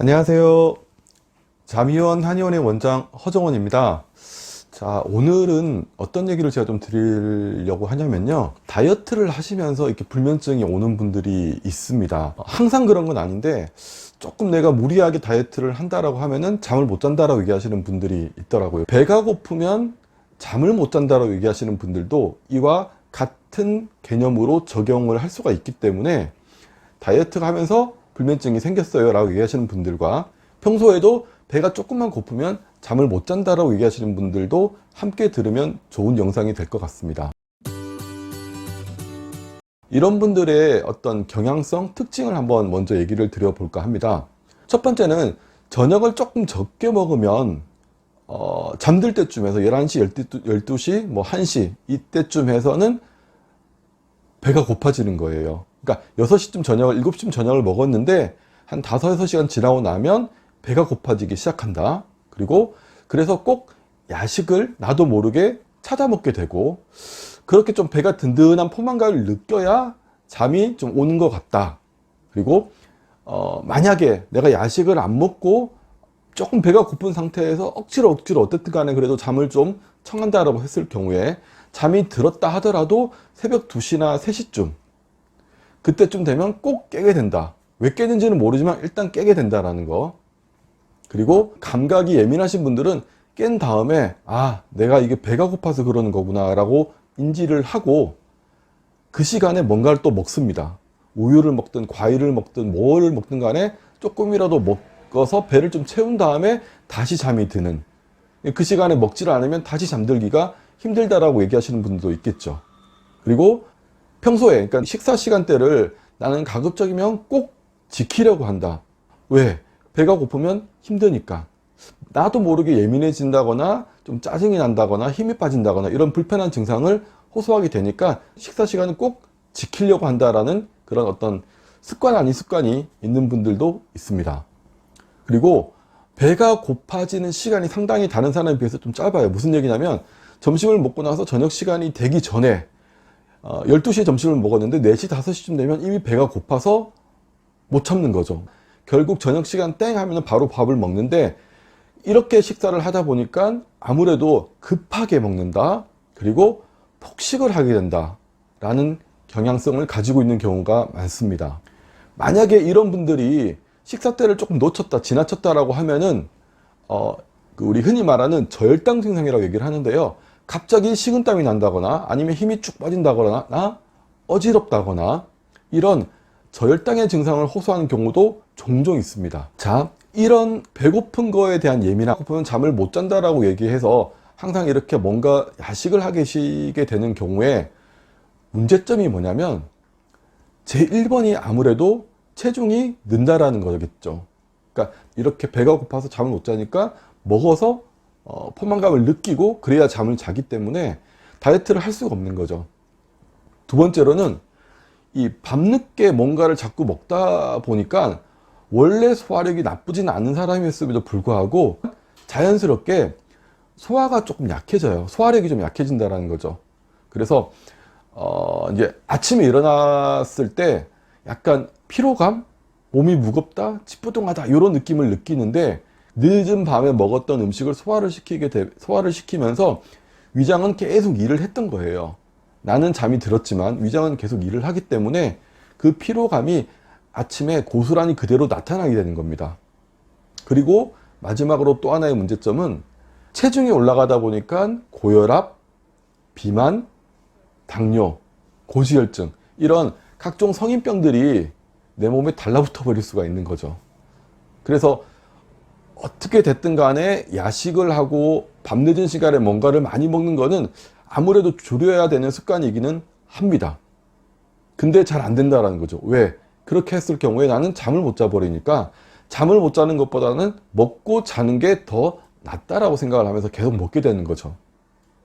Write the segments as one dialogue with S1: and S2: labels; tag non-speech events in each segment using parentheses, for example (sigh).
S1: 안녕하세요. 자미원 한의원의 원장 허정원입니다. 자, 오늘은 어떤 얘기를 제가 좀 드리려고 하냐면요. 다이어트를 하시면서 이렇게 불면증이 오는 분들이 있습니다. 항상 그런 건 아닌데, 조금 내가 무리하게 다이어트를 한다라고 하면은 잠을 못 잔다라고 얘기하시는 분들이 있더라고요. 배가 고프면 잠을 못 잔다라고 얘기하시는 분들도 이와 같은 개념으로 적용을 할 수가 있기 때문에 다이어트를 하면서 불면증이 생겼어요 라고 얘기하시는 분들과 평소에도 배가 조금만 고프면 잠을 못 잔다라고 얘기하시는 분들도 함께 들으면 좋은 영상이 될 것 같습니다. 이런 분들의 어떤 경향성, 특징을 한번 먼저 얘기를 드려볼까 합니다. 첫 번째는 저녁을 조금 적게 먹으면 어, 잠들 때쯤에서 11시, 12시, 뭐 1시 이때쯤 해서는 배가 고파지는 거예요. 그러니까 6시쯤 저녁을, 7시쯤 저녁을 먹었는데 한 5, 6시간 지나고 나면 배가 고파지기 시작한다. 그리고 그래서 꼭 야식을 나도 모르게 찾아 먹게 되고 그렇게 좀 배가 든든한 포만감을 느껴야 잠이 좀 오는 것 같다. 그리고 어, 만약에 내가 야식을 안 먹고 조금 배가 고픈 상태에서 억지로 억지로 어쨌든 간에 그래도 잠을 좀 청한다라고 했을 경우에 잠이 들었다 하더라도 새벽 2시나 3시쯤 그때쯤 되면 꼭 깨게 된다. 왜 깨는지는 모르지만 일단 깨게 된다라는 거. 그리고 감각이 예민하신 분들은 깬 다음에 아 내가 이게 배가 고파서 그러는 거구나 라고 인지를 하고 그 시간에 뭔가를 또 먹습니다. 우유를 먹든 과일을 먹든 뭐를 먹든 간에 조금이라도 먹어서 배를 좀 채운 다음에 다시 잠이 드는 그 시간에 먹지를 않으면 다시 잠들기가 힘들다라고 얘기하시는 분들도 있겠죠. 그리고 평소에 그러니까 식사 시간대를 나는 가급적이면 꼭 지키려고 한다. 왜? 배가 고프면 힘드니까. 나도 모르게 예민해진다거나 좀 짜증이 난다거나 힘이 빠진다거나 이런 불편한 증상을 호소하게 되니까 식사 시간을 꼭 지키려고 한다라는 그런 어떤 습관 아닌 습관이 있는 분들도 있습니다. 그리고 배가 고파지는 시간이 상당히 다른 사람에 비해서 좀 짧아요. 무슨 얘기냐면 점심을 먹고 나서 저녁 시간이 되기 전에 어, 12시에 점심을 먹었는데 4시, 5시쯤 되면 이미 배가 고파서 못 참는 거죠. 결국 저녁 시간 땡 하면 바로 밥을 먹는데 이렇게 식사를 하다 보니까 아무래도 급하게 먹는다. 그리고 폭식을 하게 된다. 라는 경향성을 가지고 있는 경우가 많습니다. 만약에 이런 분들이 식사 때를 조금 놓쳤다, 지나쳤다라고 하면은, 어, 그 우리 흔히 말하는 저혈당 증상이라고 얘기를 하는데요. 갑자기 식은땀이 난다거나 아니면 힘이 쭉 빠진다거나 어지럽다거나 이런 저혈당의 증상을 호소하는 경우도 종종 있습니다. 자, 이런 배고픈 거에 대한 예민함, 고프면 잠을 못 잔다라고 얘기해서 항상 이렇게 뭔가 야식을 하게 시게 되는 경우에 문제점이 뭐냐면 제 1번이 아무래도 체중이 는다라는 거겠죠. 그러니까 이렇게 배가 고파서 잠을 못 자니까 먹어서 어, 포만감을 느끼고 그래야 잠을 자기 때문에 다이어트를 할 수가 없는 거죠. 두 번째로는 이 밤늦게 뭔가를 자꾸 먹다 보니까 원래 소화력이 나쁘진 않은 사람이었음에도 불구하고 자연스럽게 소화가 조금 약해져요. 소화력이 좀 약해진다라는 거죠. 그래서 어 이제 아침에 일어났을 때 약간 피로감, 몸이 무겁다, 찌뿌둥하다 이런 느낌을 느끼는데 늦은 밤에 먹었던 음식을 소화를 시키게 되, 소화를 시키면서 위장은 계속 일을 했던 거예요. 나는 잠이 들었지만 위장은 계속 일을 하기 때문에 그 피로감이 아침에 고스란히 그대로 나타나게 되는 겁니다. 그리고 마지막으로 또 하나의 문제점은 체중이 올라가다 보니까 고혈압, 비만, 당뇨, 고지혈증 이런 각종 성인병들이 내 몸에 달라붙어 버릴 수가 있는 거죠. 그래서 어떻게 됐든 간에 야식을 하고 밤늦은 시간에 뭔가를 많이 먹는 거는 아무래도 줄여야 되는 습관이기는 합니다. 근데 잘 안 된다라는 거죠. 왜? 그렇게 했을 경우에 나는 잠을 못 자버리니까 잠을 못 자는 것보다는 먹고 자는 게 더 낫다라고 생각을 하면서 계속 먹게 되는 거죠.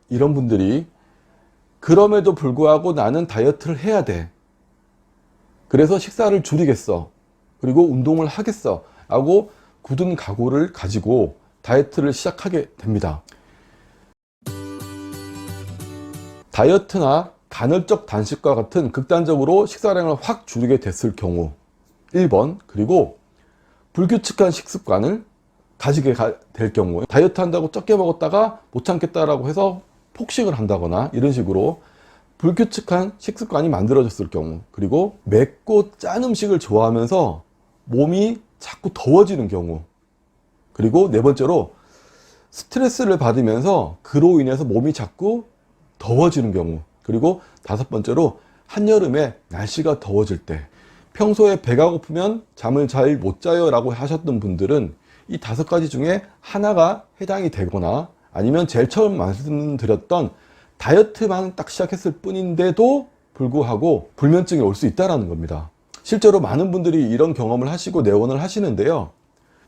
S1: 이런 분들이 그럼에도 불구하고 나는 다이어트를 해야 돼. 그래서 식사를 줄이겠어. 그리고 운동을 하겠어. 라고 굳은 각오를 가지고 다이어트를 시작하게 됩니다. 다이어트나 간헐적 단식과 같은 극단적으로 식사량을 확 줄이게 됐을 경우 1번 그리고 불규칙한 식습관을 가지게 가- 될 경우 다이어트 한다고 적게 먹었다가 못 참겠다라고 해서 폭식을 한다거나 이런 식으로 불규칙한 식습관이 만들어졌을 경우 그리고 맵고 짠 음식을 좋아하면서 몸이 자꾸 더워지는 경우 그리고 네 번째로 스트레스를 받으면서 그로 인해서 몸이 자꾸 더워지는 경우 그리고 다섯 번째로 한여름에 날씨가 더워질 때 평소에 배가 고프면 잠을 잘 못 자요 라고 하셨던 분들은 이 다섯 가지 중에 하나가 해당이 되거나 아니면 제일 처음 말씀드렸던 다이어트만 딱 시작했을 뿐인데도 불구하고 불면증이 올 수 있다는 겁니다. 실제로 많은 분들이 이런 경험을 하시고 내원을 하시는데요.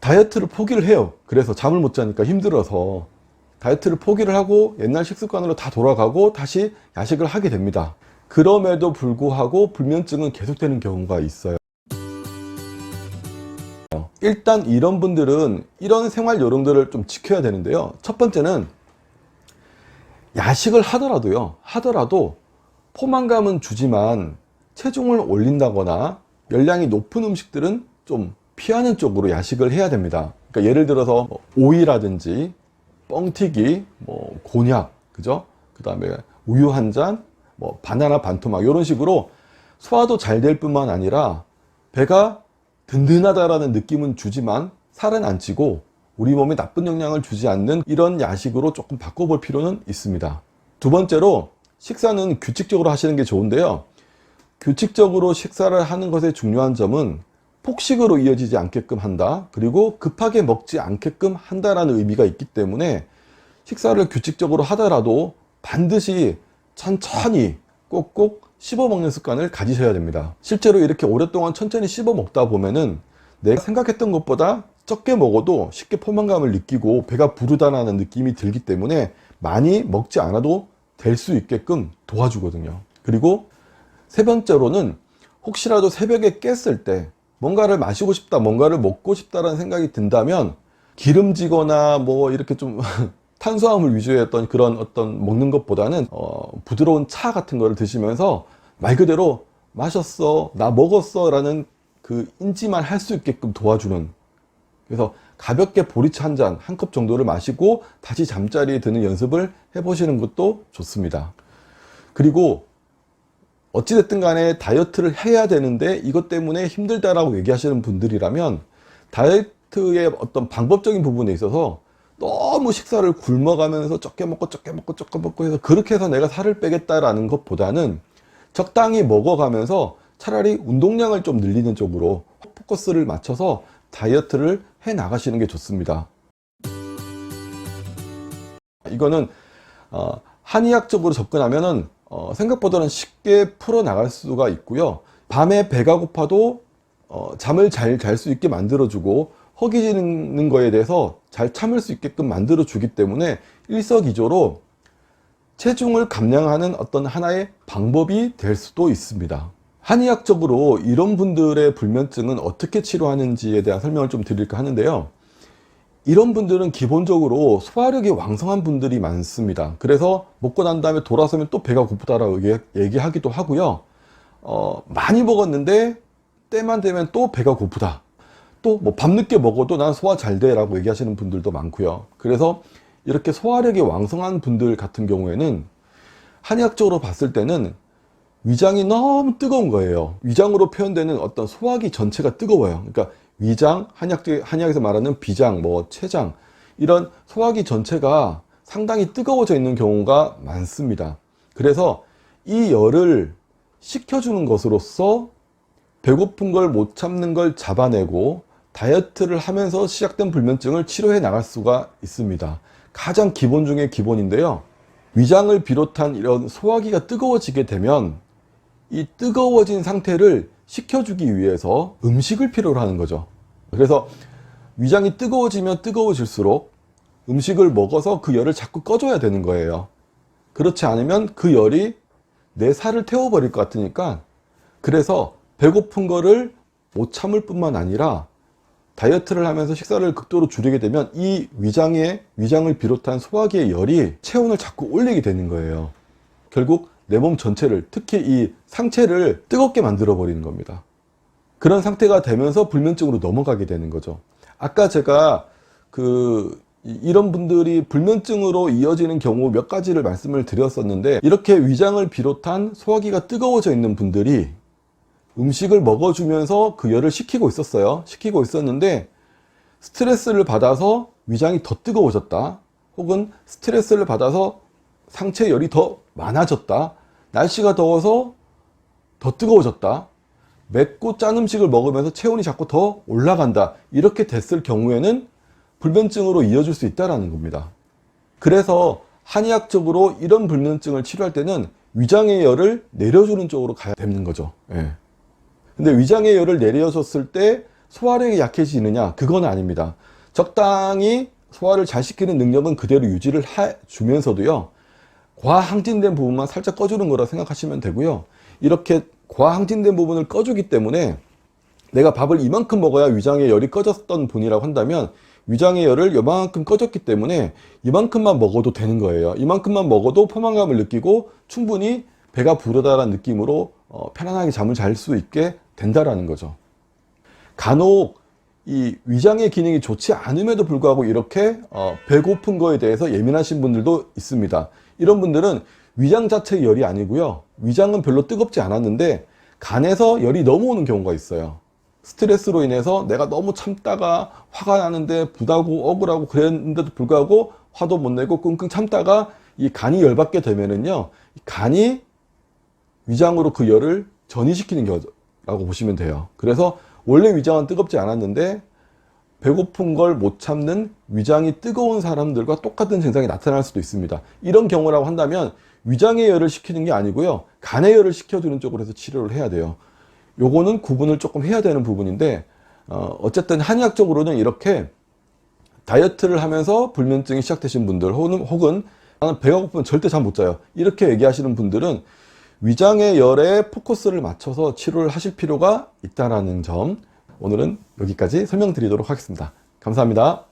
S1: 다이어트를 포기를 해요. 그래서 잠을 못 자니까 힘들어서 다이어트를 포기를 하고 옛날 식습관으로 다 돌아가고 다시 야식을 하게 됩니다. 그럼에도 불구하고 불면증은 계속되는 경우가 있어요. 일단 이런 분들은 이런 생활 요령들을 좀 지켜야 되는데요. 첫 번째는 야식을 하더라도요. 하더라도 포만감은 주지만 체중을 올린다거나 열량이 높은 음식들은 좀 피하는 쪽으로 야식을 해야 됩니다. 그러니까 예를 들어서 뭐 오이라든지 뻥튀기, 뭐 곤약, 그죠? 그 다음에 우유 한 잔, 뭐 바나나 반 토막 이런 식으로 소화도 잘 될 뿐만 아니라 배가 든든하다라는 느낌은 주지만 살은 안 찌고 우리 몸에 나쁜 영향을 주지 않는 이런 야식으로 조금 바꿔볼 필요는 있습니다. 두 번째로 식사는 규칙적으로 하시는 게 좋은데요. 규칙적으로 식사를 하는 것의 중요한 점은 폭식으로 이어지지 않게끔 한다. 그리고 급하게 먹지 않게끔 한다라는 의미가 있기 때문에 식사를 규칙적으로 하더라도 반드시 천천히 꼭꼭 씹어 먹는 습관을 가지셔야 됩니다. 실제로 이렇게 오랫동안 천천히 씹어 먹다 보면은 내가 생각했던 것보다 적게 먹어도 쉽게 포만감을 느끼고 배가 부르다라는 느낌이 들기 때문에 많이 먹지 않아도 될 수 있게끔 도와주거든요. 그리고 세 번째로는 혹시라도 새벽에 깼을 때 뭔가를 마시고 싶다, 뭔가를 먹고 싶다라는 생각이 든다면 기름지거나 뭐 이렇게 좀 (laughs) 탄수화물 위주의 어떤 그런 어떤 먹는 것보다는 어, 부드러운 차 같은 거를 드시면서 말 그대로 마셨어, 나 먹었어 라는 그 인지만 할 수 있게끔 도와주는 그래서 가볍게 보리차 한 잔, 한 컵 정도를 마시고 다시 잠자리에 드는 연습을 해보시는 것도 좋습니다. 그리고 어찌됐든 간에 다이어트를 해야 되는데 이것 때문에 힘들다라고 얘기하시는 분들이라면 다이어트의 어떤 방법적인 부분에 있어서 너무 식사를 굶어가면서 적게 먹고 적게 먹고 적게 먹고 해서 그렇게 해서 내가 살을 빼겠다라는 것보다는 적당히 먹어가면서 차라리 운동량을 좀 늘리는 쪽으로 포커스를 맞춰서 다이어트를 해 나가시는 게 좋습니다. 이거는 어, 한의학적으로 접근하면은 어, 생각보다는 쉽게 풀어 나갈 수가 있고요. 밤에 배가 고파도 어, 잠을 잘 잘 수 있게 만들어주고 허기지는 거에 대해서 잘 참을 수 있게끔 만들어주기 때문에 일석이조로 체중을 감량하는 어떤 하나의 방법이 될 수도 있습니다. 한의학적으로 이런 분들의 불면증은 어떻게 치료하는지에 대한 설명을 좀 드릴까 하는데요. 이런 분들은 기본적으로 소화력이 왕성한 분들이 많습니다. 그래서 먹고 난 다음에 돌아서면 또 배가 고프다라고 얘기- 얘기하기도 하고요. 어, 많이 먹었는데 때만 되면 또 배가 고프다. 또 뭐 밤늦게 먹어도 난 소화 잘 돼라고 얘기하시는 분들도 많고요. 그래서 이렇게 소화력이 왕성한 분들 같은 경우에는 한의학적으로 봤을 때는 위장이 너무 뜨거운 거예요. 위장으로 표현되는 어떤 소화기 전체가 뜨거워요. 그러니까 위장, 한약, 한약에서 말하는 비장, 뭐 췌장 이런 소화기 전체가 상당히 뜨거워져 있는 경우가 많습니다. 그래서 이 열을 식혀주는 것으로서 배고픈 걸 못 참는 걸 잡아내고 다이어트를 하면서 시작된 불면증을 치료해 나갈 수가 있습니다. 가장 기본 중에 기본인데요. 위장을 비롯한 이런 소화기가 뜨거워지게 되면 이 뜨거워진 상태를 식혀주기 위해서 음식을 필요로 하는 거죠. 그래서 위장이 뜨거워지면 뜨거워질수록 음식을 먹어서 그 열을 자꾸 꺼줘야 되는 거예요. 그렇지 않으면 그 열이 내 살을 태워버릴 것 같으니까 그래서 배고픈 거를 못 참을 뿐만 아니라 다이어트를 하면서 식사를 극도로 줄이게 되면 이 위장의 위장을 비롯한 소화기의 열이 체온을 자꾸 올리게 되는 거예요. 결국 내 몸 전체를 특히 이 상체를 뜨겁게 만들어 버리는 겁니다. 그런 상태가 되면서 불면증으로 넘어가게 되는 거죠. 아까 제가 그 이- 이런 분들이 불면증으로 이어지는 경우 몇 가지를 말씀을 드렸었는데 이렇게 위장을 비롯한 소화기가 뜨거워져 있는 분들이 음식을 먹어주면서 그 열을 식히고 있었어요. 식히고 있었는데 스트레스를 받아서 위장이 더 뜨거워졌다. 혹은 스트레스를 받아서 상체 열이 더 많아졌다. 날씨가 더워서 더 뜨거워졌다. 맵고 짠 음식을 먹으면서 체온이 자꾸 더 올라간다. 이렇게 됐을 경우에는 불면증으로 이어질 수 있다는 겁니다. 그래서 한의학적으로 이런 불면증을 치료할 때는 위장의 열을 내려주는 쪽으로 가야 되는 거죠. 예. 근데 위장의 열을 내려줬을 때 소화력이 약해지느냐? 그건 아닙니다. 적당히 소화를 잘 시키는 능력은 그대로 유지를 해 주면서도요. 과항진된 부분만 살짝 꺼주는 거라 생각하시면 되고요. 이렇게 과항진된 부분을 꺼주기 때문에 내가 밥을 이만큼 먹어야 위장의 열이 꺼졌던 분이라고 한다면 위장의 열을 이만큼 꺼졌기 때문에 이만큼만 먹어도 되는 거예요. 이만큼만 먹어도 포만감을 느끼고 충분히 배가 부르다라는 느낌으로 어, 편안하게 잠을 잘 수 있게 된다라는 거죠. 간혹 이 위장의 기능이 좋지 않음에도 불구하고 이렇게 어, 배고픈 거에 대해서 예민하신 분들도 있습니다. 이런 분들은 위장 자체의 열이 아니고요. 위장은 별로 뜨겁지 않았는데 간에서 열이 넘어오는 경우가 있어요. 스트레스로 인해서 내가 너무 참다가 화가 나는데 부다고 억울하고 그랬는데도 불구하고 화도 못 내고 끙끙 참다가 이 간이 열받게 되면은요. 이 간이 위장으로 그 열을 전이시키는 거라고 보시면 돼요. 그래서 원래 위장은 뜨겁지 않았는데 배고픈 걸 못 참는 위장이 뜨거운 사람들과 똑같은 증상이 나타날 수도 있습니다. 이런 경우라고 한다면 위장의 열을 식히는 게 아니고요. 간의 열을 식혀주는 쪽으로 해서 치료를 해야 돼요. 요거는 구분을 조금 해야 되는 부분인데 어, 어쨌든 한의학적으로는 이렇게 다이어트를 하면서 불면증이 시작되신 분들 혹은, 혹은 나는 배가 고프면 절대 잠 못 자요. 이렇게 얘기하시는 분들은 위장의 열에 포커스를 맞춰서 치료를 하실 필요가 있다라는 점 오늘은 여기까지 설명드리도록 하겠습니다. 감사합니다.